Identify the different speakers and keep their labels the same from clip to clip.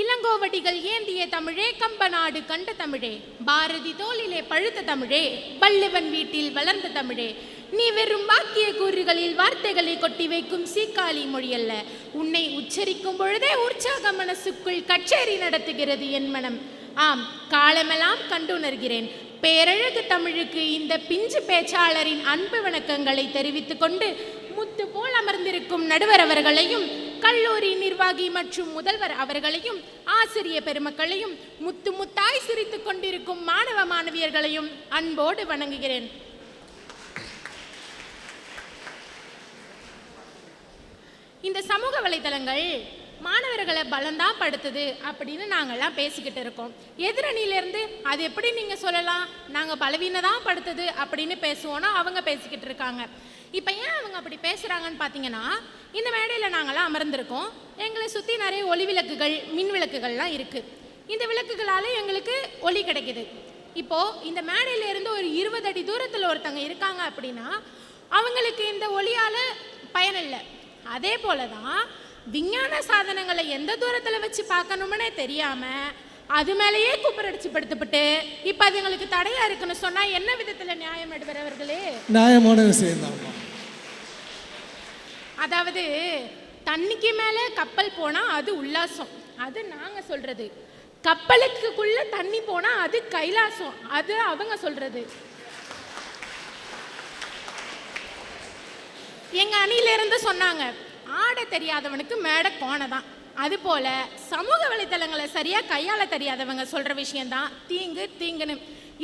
Speaker 1: இளங்கோவடிகள் ஏந்திய தமிழே கம்பநாடு கண்ட தமிழே. பாரதி தோளிலே பழுத்த தமிழே பல்லவன் வீட்டில் வளர்ந்த தமிழே. நீ வெறும் வாக்கிய கூறுகளில் வார்த்தைகளை கொட்டி வைக்கும் சீக்காளி மொழியல்ல. உன்னை உச்சரிக்கும் பொழுதே உற்சாக மனசுக்குள் கச்சேரி நடத்துகிறது என் மனம். ஆம் காலமெல்லாம் கண்டுணர்கிறேன். பேரழகு தமிழுக்கு இந்த பிஞ்சு பேச்சாளரின் அன்பு வணக்கங்களை தெரிவித்துக்கொண்டு முத்து போல் அமர்ந்திருக்கும் நடுவர் அவர்களையும் கல்லூரி நிர்வாகி மற்றும் முதல்வர் அவர்களையும் ஆசிரிய பெருமக்களையும் முத்து முத்தாய் சிரித்துக் கொண்டிருக்கும் மாணவ மாணவியர்களையும் அன்போடு வணங்குகிறேன். இந்த சமூக வலைதளங்கள் மாணவர்களை பலந்தான் படுத்துது அப்படின்னு நாங்கள்லாம் பேசிக்கிட்டு இருக்கோம். எதிரணியிலேருந்து அது எப்படி நீங்கள் சொல்லலாம்? நாங்கள் பலவீனதான் படுத்துது அப்படின்னு பேசுவோன்னா அவங்க பேசிக்கிட்டு இருக்காங்க. இப்போ ஏன் அவங்க அப்படி பேசுகிறாங்கன்னு பார்த்தீங்கன்னா இந்த மேடையில் நாங்களாம் அமர்ந்திருக்கோம். எங்களை சுற்றி நிறைய ஒளி விளக்குகள் மின் விளக்குகள்லாம் இருக்குது இந்த விளக்குகளால் எங்களுக்கு ஒளி கிடைக்குது. இப்போது இந்த மேடையிலேருந்து ஒரு இருபது அடி தூரத்தில் ஒருத்தங்க இருக்காங்க அப்படின்னா அவங்களுக்கு இந்த ஒளியால் பயனில்லை அதே போல தான் விஞ்ஞான சாதனங்களை எந்த தூரத்தில் வச்சு பார்க்கணும்னே தெரியாமல் அது மேலேயே குப்பரடிச்சு படுத்துப்பட்டு இப்போ அதுங்களுக்கு தடையாக இருக்குன்னு சொன்னால் என்ன விதத்தில் நியாயம் எடுக்கிறவர்களே
Speaker 2: நியாயமான விஷயம்தாம்மா
Speaker 1: அதாவது தண்ணிக்கு மேலே கப்பல் போனால் அது உல்லாசம். அது நாங்கள் சொல்கிறது கப்பலுக்குள்ள தண்ணி போனால் அது கைலாசம். அது அவங்க சொல்கிறது எங்கள் அணியிலேருந்து சொன்னாங்க ஆட தெரியாதவனுக்கு மேடை கோணை தான். சமூக வலைத்தளங்களை சரியாக கையாள தெரியாதவங்க சொல்கிற விஷயந்தான் தீங்கு தீங்குன்னு.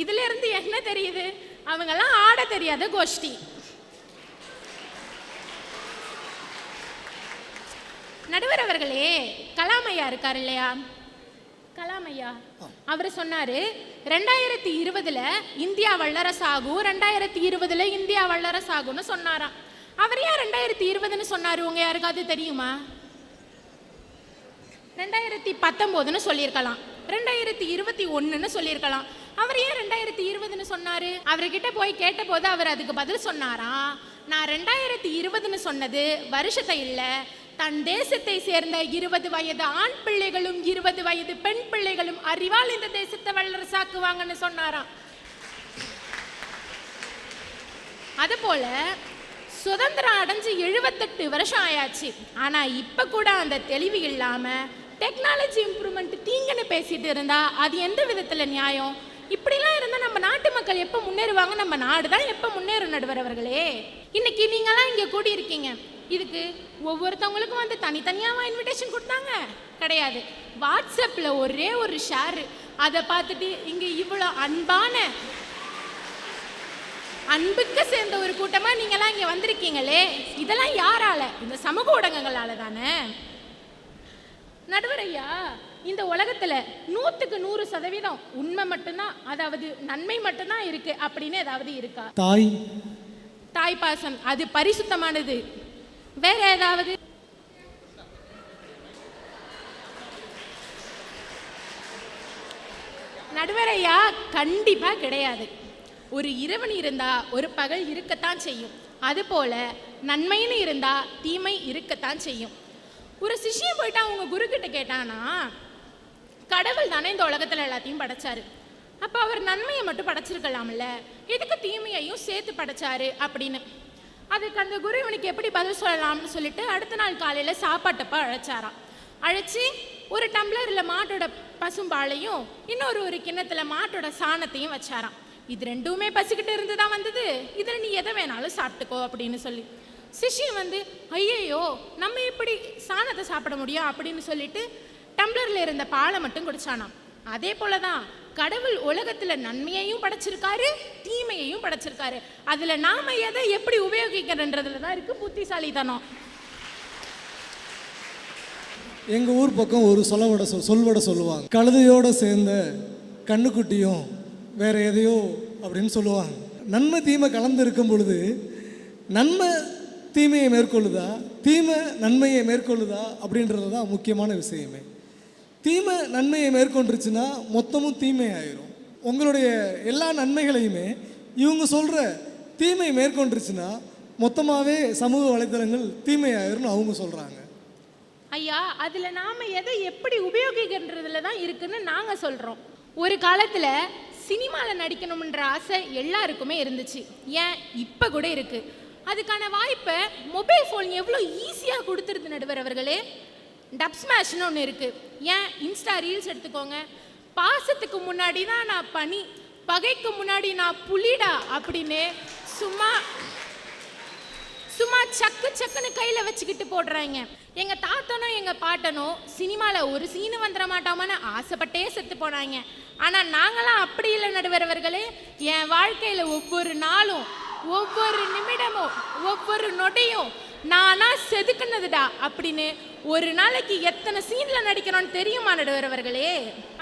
Speaker 1: இதிலேருந்து என்ன தெரியுது? அவங்கெல்லாம் ஆட தெரியாத கோஷ்டி. நடுவர் அவர்களே கலாம் ஐயா இருக்கார் இல்லையா? கலாமையா? அவர் சொன்னாரு ரெண்டாயிரத்தி இருபதுல இந்தியா வல்லரசாகும் ரெண்டாயிரத்தி இருபதுல இந்தியா வல்லரசாகும்னு சொன்னாராம். அவர் ஏன் ரெண்டாயிரத்தி இருபதுன்னு சொன்னாரு? உங்க யாருக்காவது தெரியுமா? ரெண்டாயிரத்தி பத்தொம்போதுன்னு சொல்லியிருக்கலாம். ரெண்டாயிரத்தி இருபத்தி ஒன்றுன்னு சொல்லியிருக்கலாம். அவர் ஏன் ரெண்டாயிரத்தி இருபதுன்னு சொன்னாரு? அவர்கிட்ட போய் கேட்டபோது அவர் அதுக்கு பதில் சொன்னாராம். நான் ரெண்டாயிரத்தி இருபதுன்னு சொன்னது வருஷத்தை இல்லை தன் தேசத்தை சேர்ந்த இருபது வயது ஆண் பிள்ளைகளும் இருபது வயது பெண் பிள்ளைகளும் அறிவால் இந்த தேசத்தை வல்லரசாக்குவாங்கன்னு சொன்னாராம். அதுபோல சுதந்திரம் அடைஞ்சு எழுபத்தெட்டு வருஷம் ஆயாச்சு. ஆனா இப்ப கூட அந்த தெளிவு இல்லாம டெக்னாலஜி இம்ப்ரூவ்மெண்ட் தீங்கன்னு பேசிட்டு இருந்தா அது எந்த விதத்துல நியாயம்? இப்படிலாம் இருந்தா நம்ம நாட்டு மக்கள் எப்ப முன்னேறுவாங்க? நம்ம நாடு தான் எப்ப முன்னேறும் நடுவர் அவர்களே. இன்னைக்கு நீங்களாம் இங்க கூடி இருக்கீங்க இதுக்கு ஒவ்வொருத்தவங்களுக்கும் வந்து தனித்தனியாவா இன்விடேஷன் கொடுத்தாங்க. கிடையாது. வாட்ஸ்அப்ல ஒரே ஒரு ஷேர். அதை பார்த்துட்டு இங்க இவ்வளோ அன்பான அன்புக்கு சேர்ந்த ஒரு கூட்டமா நீங்கெல்லாம் இங்க வந்திருக்கீங்களே. இதெல்லாம் யாரால? இந்த சமூக ஊடகங்களால தானே. நடுவர் ஐயா இந்த உலகத்துல நூத்துக்கு நூறு சதவீதம் உண்மை மட்டும்தான் அதாவது நன்மை மட்டும்தான் இருக்கு அப்படின்னு ஏதாவது இருக்கா?
Speaker 2: தாய்.
Speaker 1: தாய் பாசம் அது பரிசுத்தமானது. வேற ஏதாவது? நடுவரையா? கண்டிப்பா கிடையாது. ஒரு இரவன் இருந்தா ஒரு பகல் இருக்கத்தான் செய்யும். அதுபோல நன்மைன்னு இருந்தா தீமை இருக்கத்தான் செய்யும். ஒரு சிஷ்யம் போயிட்டு அவங்க குரு கிட்ட கேட்டானா கடவுள் தானே இந்த உலகத்துல எல்லாத்தையும் படைச்சாரு. அப்ப அவர் நன்மையை மட்டும் படைச்சிருக்கலாம்ல. எதுக்கு தீமையையும் சேர்த்து படைச்சாரு? அப்படின்னு. அதுக்கு அந்த குரு இவனுக்கு எப்படி பதில் சொல்லலாம்னு சொல்லிட்டு அடுத்த நாள் காலையில் சாப்பாட்டப்ப அழைச்சாராம். அழைச்சி ஒரு டம்ளரில் மாட்டோட பசும்பாலையும் இன்னொரு ஒரு கிண்ணத்தில் மாட்டோட சாணத்தையும் வச்சாராம். இது ரெண்டுமே பசிக்கிட்டு இருந்து தான் வந்தது. இதில் நீ எதை வேணாலும் சாப்பிட்டுக்கோ அப்படின்னு சொல்லி. சிஷ்யன் வந்து ஐயையோ நம்ம எப்படி சாணத்தை சாப்பிட முடியும்? அப்படின்னு சொல்லிட்டு டம்ளரில் இருந்த பாலை மட்டும் குடிச்சானாம். அதே போல தான் கடவுள் உலகத்துல நன்மையையும் படைச்சிருக்காரு தீமையையும் படைச்சிருக்காரு. அதுல நாம எதை எப்படி உபயோகிக்கிறன்றதுல தான் இருக்கு புத்திசாலித்தனம்.
Speaker 2: எங்க ஊர் பக்கம் ஒரு சொல்லவட சொல் சொல்வட சொல்லுவாங்க. கழுதையோட சேர்ந்த கண்ணுக்குட்டியும் வேற எதையோ அப்படின்னு சொல்லுவாங்க. நன்மை தீமை கலந்து இருக்கும் பொழுது நன்மை தீமையை மேற்கொள்ளுதா? தீமை நன்மையை மேற்கொள்ளுதா? அப்படின்றது தான் முக்கியமான விஷயமே. தீமை நன்மையை மேற்கொண்டுருச்சுன்னா மொத்தமும் தீமை ஆயிரும் உங்களுடைய எல்லா நன்மைகளையுமே இவங்க சொல்கிற தீமை மேற்கொண்டுருச்சுன்னா மொத்தமாகவே சமூக வலைதளங்கள் தீமை ஆயிரும்னு அவங்க சொல்கிறாங்க
Speaker 1: ஐயா அதில் நாம் எதை எப்படி உபயோகிக்கின்றதுல தான் இருக்குன்னு நாங்கள் சொல்கிறோம் ஒரு காலத்தில் சினிமாவில் நடிக்கணும்ன்ற ஆசை எல்லாருக்குமே இருந்துச்சு. ஏன்? இப்போ கூட இருக்குது அதுக்கான வாய்ப்பை மொபைல் ஃபோன் எவ்வளோ ஈஸியாக கொடுத்துருது நடுவர் அவர்களே? டப் ஸ்மாஷ்னு ஒன்று இருக்குது ஏன்? இன்ஸ்டா ரீல்ஸ் எடுத்துக்கோங்க. பாசத்துக்கு முன்னாடி தான் நான் பனி பகைக்கு முன்னாடி நான் புலிடா அப்படின்னு சும்மா சும்மா சக்கு சக்குன்னு கையில் வச்சுக்கிட்டு போடுறாங்க. எங்கள் தாத்தனும் எங்கள் பாட்டனும் சினிமாவில் ஒரு சீனு வந்துட மாட்டோமான்னு ஆசைப்பட்டே செத்து போனாங்க. ஆனால் நாங்களாம் அப்படி இல்லை நடுவரவர்களே. என் வாழ்க்கையில் ஒவ்வொரு நாளும் ஒவ்வொரு நிமிடமும் ஒவ்வொரு நொடியும் நானா செதுக்குனதுடா அப்படின்னு ஒரு நாளைக்கு எத்தனை சீன்ல நடிக்கிறோன்னு தெரியுமா நடுவரவர்களே?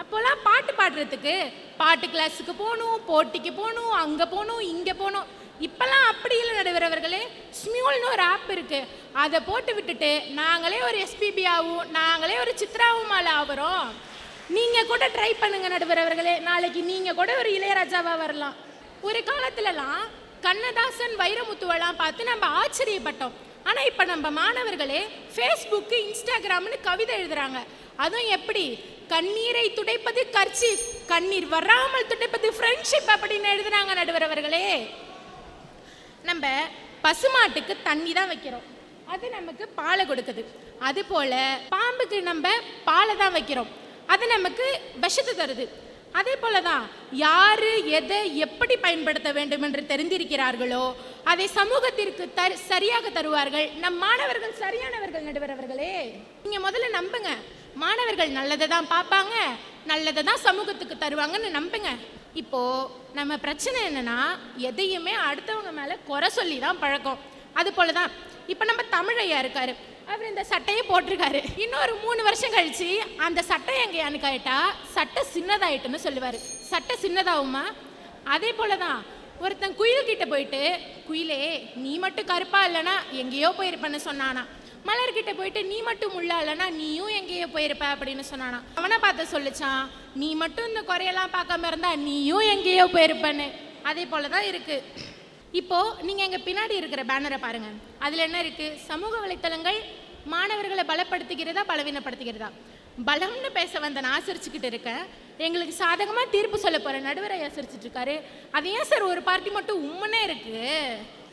Speaker 1: அப்போல்லாம் பாட்டு பாடுறதுக்கு பாட்டு கிளாஸுக்கு போகணும் போட்டிக்கு போகணும் அங்கே போகணும் இங்கே போகணும். இப்பெல்லாம் அப்படி இல்லை நடுவரவர்களே. ஸ்மியூல்னு ஒரு ஆப் இருக்கு. அதை போட்டு விட்டுட்டு நாங்களே ஒரு எஸ்பிபி ஆகும் நாங்களே ஒரு சித்ராவும் மேலே ஆகிறோம் நீங்க கூட ட்ரை பண்ணுங்க நடுவரவர்களே. நாளைக்கு நீங்க கூட ஒரு இளையராஜாவா வரலாம். ஒரு காலத்துலலாம் கண்ணதாசன் வைரமுத்துவெல்லாம் பார்த்து நம்ம ஆச்சரியப்பட்டோம். ஆனால் இப்போ நம்ம மாணவர்களே ஃபேஸ்புக்கு இன்ஸ்டாகிராம்னு கவிதை எழுதுறாங்க. அதுவும் எப்படி? கண்ணீரை துடைப்பது கர்ச்சி கண்ணீர் வராமல் துடைப்பது ஃப்ரெண்ட்ஷிப் அப்படின்னு எழுதுறாங்க நடுவரவர்களே. நம்ம பசுமாட்டுக்கு தண்ணி தான் வைக்கிறோம். அது நமக்கு பாலை கொடுக்குது. அது போல பாம்புக்கு நம்ம பாலை தான் வைக்கிறோம். அது நமக்கு விஷத்தை தருது. அதே போல தான் யாரு எதை எப்படி பயன்படுத்த வேண்டும் என்று தெரிந்திருக்கிறார்களோ அதை சமூகத்திற்கு தரு சரியாக தருவார்கள். நம் மாணவர்கள் சரியானவர்கள் நடுவரவர்களே நீங்க முதல்ல நம்புங்க. மாணவர்கள் நல்லதை தான் பார்ப்பாங்க நல்லதை தான் சமூகத்துக்கு தருவாங்கன்னு நம்புங்க. இப்போ நம்ம பிரச்சனை என்னன்னா எதையுமே அடுத்தவங்க மேலே குறை சொல்லி தான் பழக்கம். அது போல தான் இப்போ நம்ம தமிழையா இருக்காரு. அவர் இந்த சட்டையை போட்டிருக்காரு. இன்னொரு மூணு வருஷம் கழிச்சு அந்த சட்டை எங்கேயான்னு கேட்டா சட்டை சின்னதாயிட்டுன்னு சொல்லுவார். சட்டை சின்னதாகுமா? அதே போல தான் ஒருத்தன் குயில் கிட்ட போயிட்டு குயிலே நீ மட்டும் கருப்பா இல்லைன்னா எங்கேயோ போயிருப்பேன்னு சொன்னானா. மலர்கிட்ட போயிட்டு நீ மட்டும் முள்ளா இல்லைன்னா நீயும் எங்கேயோ போயிருப்ப அப்படின்னு சொன்னானா. அவனை பார்த்து சொல்லிச்சான் நீ மட்டும் இந்த குறையெல்லாம் பார்க்காம இருந்தா நீயும் எங்கேயோ போயிருப்பேன்னு. அதே போல தான் இருக்குது இப்போ நீங்க எங்க பின்னாடி இருக்கிற பேனரை பாருங்க. அதுல என்ன இருக்கு? சமூக வலைத்தளங்கள் மாணவர்களை பலப்படுத்துகிறதா பலவீனப்படுத்துகிறதா? பலம்னு பேச வந்த நான் ஆசிரிச்சுக்கிட்டு இருக்கேன். எங்களுக்கு சாதகமா தீர்ப்பு சொல்ல போற நடுவரை ஆசிரிச்சிட்டு இருக்காரு. அது ஏன் சார் ஒரு பார்ட்டி மட்டும் உண்மனே இருக்கு?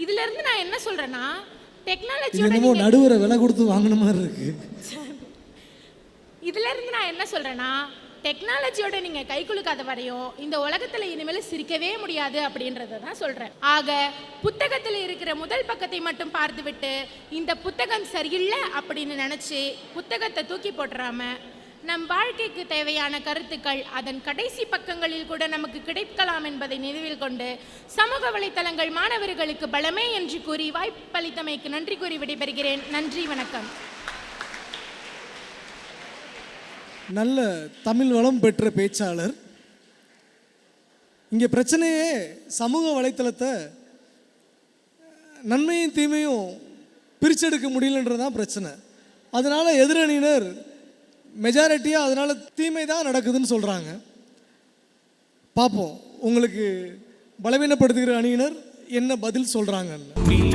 Speaker 1: இதுல இருந்து நான் என்ன சொல்றேன்னா
Speaker 2: என்னமோ நடுவரை விலை கொடுத்து வாங்கின மாதிரி இருக்கு.
Speaker 1: இதுல இருந்து நான் என்ன சொல்றேன்னா டெக்னாலஜியோட நீங்க கை குலுக்காத வரையும் இந்த உலகத்துல இனிமேல் சிரிக்கவே முடியாது அப்படின்றத தான் சொல்றேன். ஆக புத்தகத்துல இருக்கிற முதல் பக்கத்தை மட்டும் பார்த்துவிட்டு இந்த புத்தகம் சரியில்லை அப்படின்னு நினைச்சு புத்தகத்தை தூக்கி போட்டுறாம நம் வாழ்க்கைக்கு தேவையான கருத்துக்கள் அதன் கடைசி பக்கங்களில் கூட நமக்கு கிடைக்கலாம் என்பதை நினைவில் கொண்டு சமூக வலைத்தளங்கள் மாணவர்களுக்கு பலமே என்று கூறி வாய்ப்பளித்தமைக்கு நன்றி கூறி விடைபெறுகிறேன். நன்றி வணக்கம்.
Speaker 2: நல்ல தமிழ் வளம் பெற்ற பேச்சாளர். இங்கே பிரச்சனையே சமூக வலைத்தளத்தை நன்மையும் தீமையும் பிரிச்செடுக்க முடியலன்றது தான் பிரச்சனை. அதனால் எதிரணியினர் மெஜாரிட்டியாக அதனால் தீமை தான் நடக்குதுன்னு சொல்கிறாங்க பார்ப்போம் உங்களுக்கு பலவீனப்படுத்துகிற அணியினர் என்ன பதில் சொல்கிறாங்கன்னு